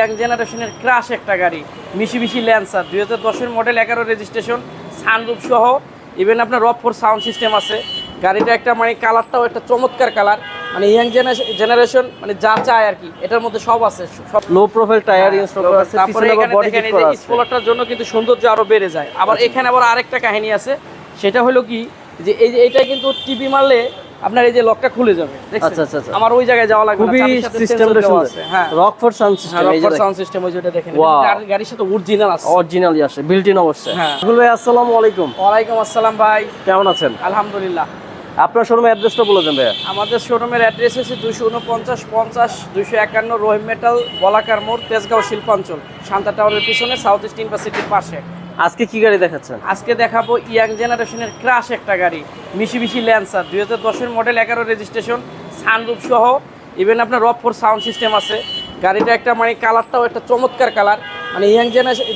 Young জেনারেশনের crush একটা গাড়ি মিশি মিশি ল্যান্সার দুই হাজার দশের মডেল এগারো রেজিস্ট্রেশন সানরুফ সহ। ইভেন আপনার রব ফোর সাউন্ড সিস্টেম আছে। গাড়িটা একটা মানে কালারটাও একটা চমৎকার কালার মানে ইয়াং জেনারেশন মানে যা চায় আর কি এটার মধ্যে সব আছে। সব লো প্রোফাইল টায়ার ইনস্টল করা আছে তারপরে এখানে দেখেন এই যে স্পলারটার জন্য কিন্তু সৌন্দর্য আরও বেড়ে যায়। আবার এখানে আবার আরেকটা কাহিনী আছে সেটা হলো কি যে এই যে এইটা কিন্তু টিভি মারলে আপনার এই যে লকটা খুলে যাবে আচ্ছা, আচ্ছা, আচ্ছা। আমার ওই জায়গায় যাওয়া লাগবে খুবই সিস্টেমটা সুন্দর। হ্যাঁ। রকফোর্ড সাউন্ড সিস্টেম এই যে সাউন্ড সিস্টেম ওই যেটা দেখেন. গাড়ির সাথে অরিজিনাল আছে। অরিজিনালি আসে বিল্ট ইন অবশ্যই। হ্যাঁ। ভাই আসসালামু আলাইকুম। ওয়ালাইকুম আসসালাম ভাই। কেমন আছেন? আলহামদুলিল্লাহ। আপনার শোরুমের অ্যাড্রেসটা বলে দেন ভাইয়া। আমাদের শোরুমের অ্যাড্রেস হচ্ছে দুশো উনপঞ্চাশ পঞ্চাশ দুশো একান্ন রহিম মেটাল বলাকার মোড় তেজগাঁও শিল্পাঞ্চল শান্তা টাওয়ারের পিছনে সাউথ ইস্ট ইউনিভার্সিটির পাশে। আজকে কি গাড়ি দেখাচ্ছেন? আজকে দেখাবো ইয়াং জেনারেশনের ক্রাশ একটা গাড়ি। মিশি মিশি ল্যান্সার দুই হাজার দশের মডেল এগারো রেজিস্ট্রেশন সানরুফ সহ। ইভেন আপনার রব ফোর সাউন্ড সিস্টেম আছে। গাড়িটা একটা মানে কালারটাও একটা চমৎকার কালার মানে ইয়াং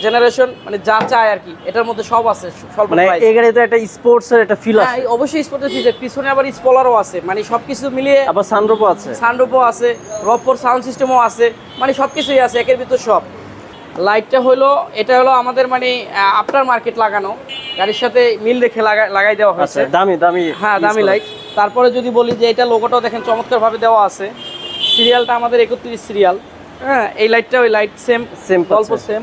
জেনারেশন মানে যা চায় আর কি এটার মধ্যে সব আছে মানে এই গাড়িতে একটা স্পোর্টস এর একটা ফিল হ্যাঁ আছে অবশ্যই স্পোর্টের ফিচার পিছনে আবার স্পলারও আছে। মানে সবকিছু মিলিয়ে আবার সানরুফও আছে। সানরুফও আছে রপর সাউন্ড সিস্টেমও আছে। মানে সবকিছুই আছে একের ভিতর সব। লাইটটা হলো এটা হলো আমাদের মানে আফটার মার্কেট লাগানো। গাড়ির সাথে মিল রেখে লাগা- লাগাই দেওয়া আচ্ছা হয়েছে দামি দামি হ্যাঁ দামি লাইট তারপরে যদি বলি যে এটা লোগোটাও দেখেন চমৎকারভাবে দেওয়া আছে। সিরিয়ালটা আমাদের একত্রিশ সিরিয়াল হ্যাঁ এই লাইটটা ওই লাইট সেম সেম অল্প সেম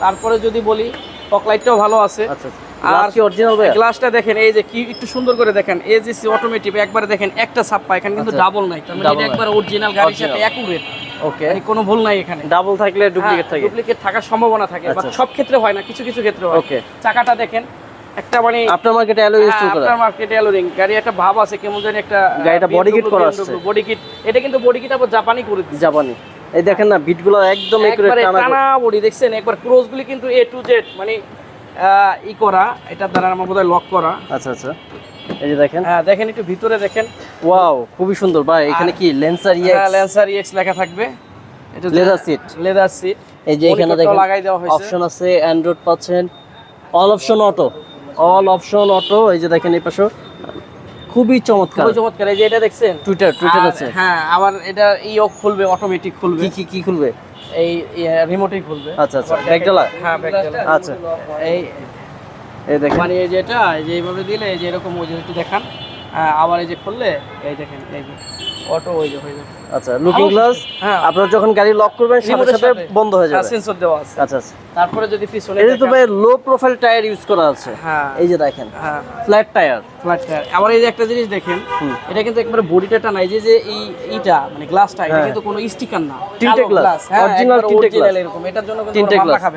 তারপরে যদি বলি ফক লাইটটাও ভালো আছে। আচ্ছা আর আর কি অরিজিনাল গ্লাসটা দেখেন এই যে কি একটু সুন্দর করে দেখেন। যে অটোমেটিক একবারে দেখেন একটা ছাপ্পা এখানে কিন্তু আচ্ছা। ডাবল নাই। তার মানে এটা একবার অরিজিনাল গাড়ির সাথে। অ্যাকুরেট ওকে মানে কোনো ভুল নাই এখানে। ডাবল থাকলে ডুপ্লিকেট থাকে। ডুপ্লিকেট থাকার সম্ভাবনা থাকে বাট আচ্ছা। সব ক্ষেত্রে হয় না কিছু কিছু ক্ষেত্রে হয়। ওকে চাকাটা দেখেন একটা মানে আপনার মার্কেটে অ্যালো ইনস্টল করা। আপনার মার্কেটে অ্যালোরিং গাড়ি একটা ভাব আছে কেমন জানি একটা গাড়িটা body kit করা আসছে। বডি কিট এটা কিন্তু বডি কিট আবার জাপানি করে দিচ্ছে। জাপানি এই দেখেন না বিটগুলো একদম একুরেট টানা টানা বডি দেখছেন? একবার ক্রোজ গুলি কিন্তু এ টু জেড মানে ই করা এটা দ্বারা আমার বোধহয় লক করা। আচ্ছা আচ্ছা। এই যে দেখেন। হ্যাঁ দেখেন একটু ভিতরে দেখেন। ওয়াও খুবই সুন্দর। ভাই এখানে কি লেন্সার ইয়ে ল্যান্সার ইএক্স লেখা থাকবে। এটা Leather seat। লেদার সিট এই যে এখানে দেখেন লাগাই দেওয়া হয়েছে। অপশন আছে অ্যান্ড্রয়েড পাচ্ছেন। All option auto all option auto এই যে দেখেন এই পাশে খুবই চমৎকার। খুবই চমৎকার। এই যে এটা দেখছেন? টুইটার টুইটার আছে। হ্যাঁ আবার এটা ইও খুলবে অটোমেটিক খুলবে। কি কি কি খুলবে? এই রিমোটেই খুলবে। আচ্ছা আচ্ছা। ব্যাগডালা হ্যাঁ ব্যাকডালা আচ্ছা। এই এই দেখেন। মানে এই যে এটা এই যে এইভাবে দিলে এই যে এরকম ওই যে একটু দেখান। হ্যাঁ, আবার এই যে খুললে এই দেখেন এই যে অটো ওই যে হয়ে যাবে। আচ্ছা লুকিং গ্লাস হ্যাঁ। আপনারা যখন গাড়ি লক করবেন সাথে সাথে। বন্ধ হয়ে যাবে। সেন্সর দেওয়া আছে। আচ্ছা আচ্ছা। তারপরে যদি পিছনে এটা তো ভাই লো প্রোফাইল টায়ার ইউজ করা আছে। হ্যাঁ। এই যে দেখেন হ্যাঁ। ফ্ল্যাট টায়ার ফ্ল্যাট টায়ার আবার এই যে একটা জিনিস দেখেন। এটা কিন্তু একবারে বডিটা টানাই যে যে এই এইটা মানে গ্লাসটা এটা হ্যাঁ। কিন্তু কোনো স্টিকার না। হ্যাঁ, original একবার tinte original glass। এরকম। এটার জন্য কিন্তু তিনটে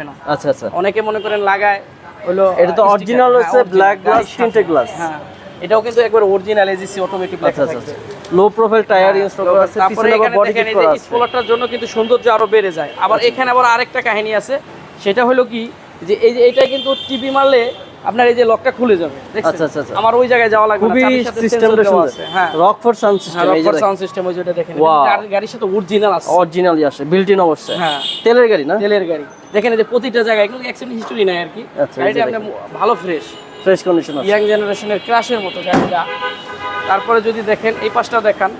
না। আচ্ছা আচ্ছা। অনেকে মনে করেন লাগায় হলো এটা তো অরিজিনাল হচ্ছে ব্ল্যাক গ্লাস glass। হ্যাঁ এটাও কিন্তু একবার অরিজিনাল এজিসি অটোমেটিক আচ্ছা লেখা আচ্ছা লো প্রোফাইল টায়ার ইনস্টল করা আছে পিছনে আবার বডি কিট করা আছে। স্পলারটার জন্য কিন্তু সৌন্দর্য আরও বেড়ে যায়। আবার এখানে আবার আরেকটা কাহিনী আছে। সেটা হলো কি? যে এই যে এটা কিন্তু টিপি মারলে আপনার এই যে লকটা খুলে যাবে আচ্ছা, আচ্ছা, আচ্ছা। আমার ওই জায়গায় যাওয়া লাগবে খুবই সিস্টেমটা সুন্দর। হ্যাঁ। রকফোর্ড সাউন্ড সিস্টেম এই যে সাউন্ড সিস্টেম ওই যেটা দেখেন গাড়ি- গাড়ির সাথে অরিজিনাল আছে। অরিজিনালি আসে বিল্ট ইন অবশ্যই। হ্যাঁ। তেলের গাড়ি না? তেলের গাড়ি। দেখেন এই যে প্রতিটা জায়গায় কিন্তু অ্যাক্সিডেন্ট হিস্টোরি নাই আর কি? আচ্ছা, গাড়িটা যে আপনার ভালো ফ্রেশ ফ্রেশ কন্ডিশন আছে। ইয়াং জেনারেশনের ক্রাশের মতো গাড়িটা। তারপরে যদি দেখেন এই পাশটা দেখান।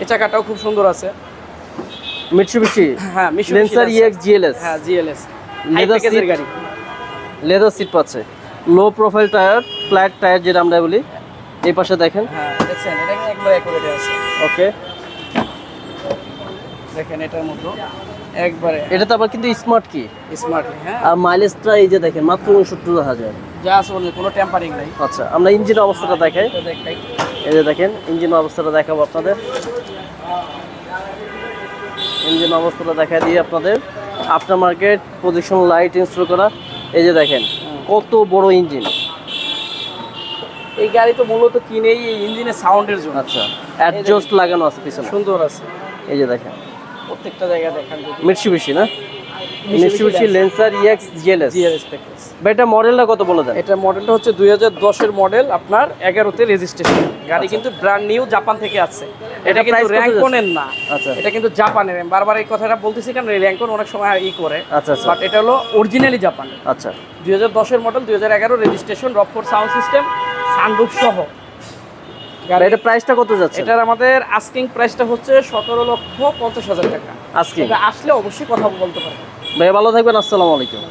এই চাকাটাও খুব সুন্দর আছে। মিটসুবিশি হ্যাঁ মিশুবিশি লেন্সার ইএক্স জিএলএস হ্যাঁ জিএলএস লেদার seat। গাড়ি। লেদার সিট পাচ্ছে। Low profile tyre flat tyre যেটা আমরা বলি। এই পাশে দেখেন। হ্যাঁ ওকে। দেখেন এটার মতো। একবারে। এটা তো আবার কিন্তু স্মার্ট কি হ্যাঁ। আর মাইলেজটা এই যে দেখেন মাত্র উনসত্তর হাজার। যা কোনো টেম্পারিং নাই। আচ্ছা আমরা ইঞ্জিন অবস্থাটা দেখাই। দেখাই। এই যে দেখেন ইঞ্জিন অবস্থাটা দেখাবো আপনাদের। ইঞ্জিন অবস্থাটা দেখা দিয়ে আপনাদের। After market position light install করা। এই যে দেখেন। কত বড় ইঞ্জিন এই গাড়ি তো মূলত কিনেই এই ইঞ্জিনের সাউন্ডের জন্য। আচ্ছা অ্যাডজাস্ট লাগানো আছে পিছনে। সুন্দর আছে। এই যে দেখেন। প্রত্যেকটা জায়গা দেখেন যদি। মিটসুবিশি না? Mitsubishi. Lancer EX GLS GLS package ভাই এটা মডেলটা কত বলে দেন? এটা মডেলটা হচ্ছে দুই হাজার দশের মডেল আপনার এগারোতে রেজিস্ট্রেশন গাড়ি আচ্ছা। কিন্তু ব্র্যান্ড নিউ জাপান থেকে আছে এটা কিন্তু র্যাঙ্কনের না। আচ্ছা। এটা কিন্তু জাপানের বারবার এই কথাটা বলতেছি কারণ র্যাঙ্কন অনেক সময় ই করে। আচ্ছা আচ্ছা। বাট এটা হলো অরিজিনালি জাপান আচ্ছা। দুই হাজার দশের মডেল দুই হাজার এগারো registration Rockford sound system sunroof সহ। এটা প্রাইসটা কত যাচ্ছে? এটার আমাদের আস্কিং প্রাইসটা হচ্ছে সতেরো লক্ষ পঞ্চাশ হাজার টাকা। আজকে আসলে অবশ্যই কথা বলতে পারবেন। ভাই ভালো থাকবেন আসসালামু আলাইকুম।